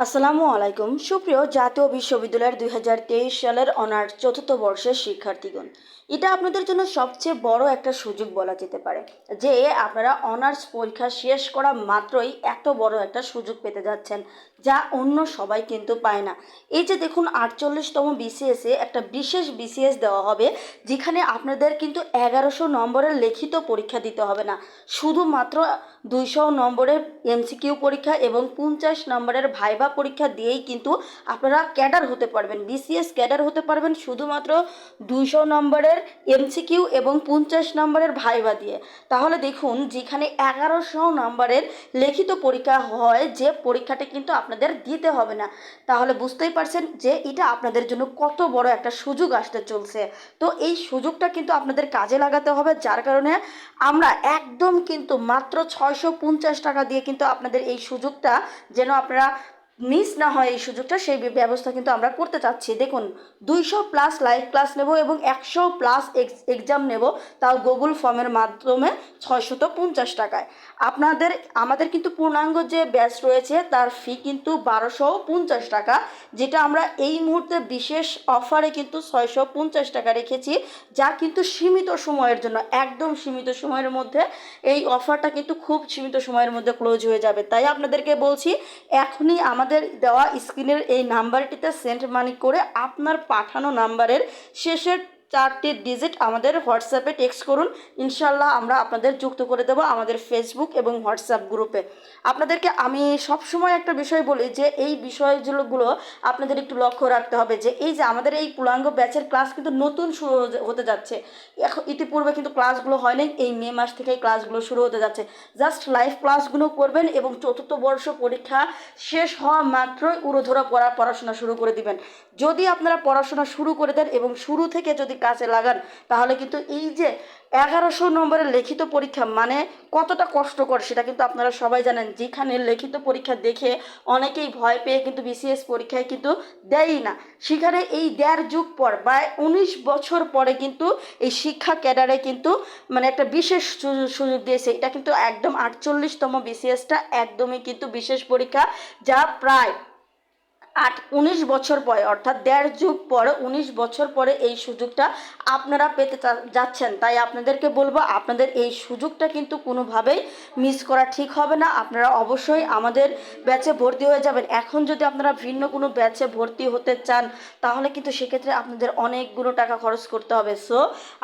আসসালামু আলাইকুম। সুপ্রিয় জাতীয় বিশ্ববিদ্যালয়ের দুই হাজার তেইশ সালের অনার্স চতুর্থ বর্ষের শিক্ষার্থীগণ, এটা আপনাদের জন্য সবচেয়ে বড় একটা সুযোগ বলা যেতে পারে যে আপনারা অনার্স পরীক্ষা শেষ করা মাত্রই এত বড় একটা সুযোগ পেতে যাচ্ছেন, যা অন্য সবাই কিন্তু পায় না। এই যে দেখুন, আটচল্লিশতম বিসিএসে একটা বিশেষ বিসিএস দেওয়া হবে, যেখানে আপনাদের কিন্তু এগারোশো নম্বরের লিখিত পরীক্ষা দিতে হবে না। শুধুমাত্র দুইশো নম্বরের এমসিকিউ পরীক্ষা এবং পঞ্চাশ নম্বরের ভাইবা পরীক্ষা দিয়েই কিন্তু আপনারা ক্যাডার হতে পারবেন, বিসিএস ক্যাডার হতে পারবেন শুধুমাত্র দুইশো নম্বরের এমসিকিউ এবং পঞ্চাশ নম্বরের ভাইবা দিয়ে। তাহলে দেখুন, যেখানে এগারোশো নম্বরের লিখিত পরীক্ষা হয়, যে পরীক্ষাটা কিন্তু আপনাদের দিতে হবে না। তাহলে বুঝতেই পারছেন যে এটা আপনাদের জন্য কত বড় একটা সুযোগ আসতে চলছে। তো এই সুযোগটা কিন্তু আপনাদের কাজে লাগাতে হবে, যার কারণে আমরা একদম কিন্তু মাত্র ছয়শো পঞ্চাশ টাকা দিয়ে কিন্তু আপনাদের এই সুযোগটা যেন আপনারা মিস না হয় এই সুযোগটা, সেই ব্যবস্থা কিন্তু আমরা করতে চাচ্ছি। দেখুন, দুইশো প্লাস লাইভ ক্লাস নেব এবং একশো প্লাস এক্সাম নেব, তাও গুগল ফর্মের মাধ্যমে ছয়শত পঞ্চাশ টাকায়। আপনাদের, আমাদের কিন্তু পূর্ণাঙ্গ যে ব্যাচ রয়েছে, তার ফি কিন্তু বারোশো পঞ্চাশ টাকা, যেটা আমরা এই মুহূর্তে বিশেষ অফারে কিন্তু ছয়শো পঞ্চাশ টাকা রেখেছি, যা কিন্তু সীমিত সময়ের জন্য, একদম সীমিত সময়ের মধ্যে। এই অফারটা কিন্তু খুব সীমিত সময়ের মধ্যে ক্লোজ হয়ে যাবে। তাই আপনাদেরকে বলছি, এখনই আমাদের দেওয়া স্ক্রিনের এই নাম্বারটিতে সেন্ড মানি করে আপনার পাঠানো নাম্বারের শেষের চারটি ডিজিট আমাদের হোয়াটসঅ্যাপে টেক্সট করুন। ইনশাল্লাহ আমরা আপনাদের যুক্ত করে দেবো আমাদের ফেসবুক এবং হোয়াটসঅ্যাপ গ্রুপে আপনাদেরকে আমি সবসময় একটা বিষয় বলি যে, এই বিষয়গুলো আপনাদের একটু লক্ষ্য রাখতে হবে যে, এই যে আমাদের এই পূর্ণাঙ্গ ব্যাচের ক্লাস কিন্তু নতুন শুরু হতে যাচ্ছে। এখন ইতিপূর্বে কিন্তু ক্লাসগুলো হয়নি, এই মে মাস থেকে ক্লাসগুলো শুরু হতে যাচ্ছে। জাস্ট লাইভ ক্লাসগুলো করবেন এবং চতুর্থ বর্ষ পরীক্ষা শেষ হওয়া মাত্রই উড়োধরা পড়া, পড়াশোনা শুরু করে দিবেন। যদি আপনারা পড়াশোনা শুরু করে দেন এবং শুরু থেকে যদি কাজে লাগান, তাহলে কিন্তু এই যে এগারোশো নম্বরের লিখিত পরীক্ষা মানে কতটা কষ্টকর সেটা কিন্তু আপনারা সবাই জানেন। যেখানে লিখিত পরীক্ষা দেখে অনেকেই ভয় পেয়ে কিন্তু বিসিএস পরীক্ষায় কিন্তু দেয়ই না। সেখানে এই দেড় যুগ পর বা উনিশ বছর পরে কিন্তু এই শিক্ষা ক্যাডারে কিন্তু মানে একটা বিশেষ সুযোগ সুযোগ দিয়েছে। এটা কিন্তু একদম আটচল্লিশতম বিসিএসটা একদমই কিন্তু বিশেষ পরীক্ষা, যা প্রায় আট উনিশ বছর পরে, অর্থাৎ দেড় যুগ পরে, উনিশ বছর পরে এই সুযোগটা আপনারা পেতে যাচ্ছেন। তাই আপনাদেরকে বলব, আপনাদের এই সুযোগটা কিন্তু কোনোভাবেই মিস করা ঠিক হবে না। আপনারা অবশ্যই আমাদের ব্যাচে ভর্তি হয়ে যাবেন। এখন যদি আপনারা ভিন্ন কোনো ব্যাচে ভর্তি হতে চান, তাহলে কিন্তু সেক্ষেত্রে আপনাদের অনেকগুলো টাকা খরচ করতে হবে। সো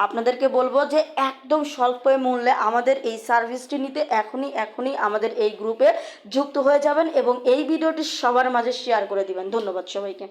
আপনাদেরকে বলব যে একদম স্বল্প মূল্যে আমাদের এই সার্ভিসটি নিতে এখনই এখনই আমাদের এই গ্রুপে যুক্ত হয়ে যাবেন এবং এই ভিডিওটি সবার মাঝে শেয়ার করে দিবেন। ধন্যবাদ সবাইকে।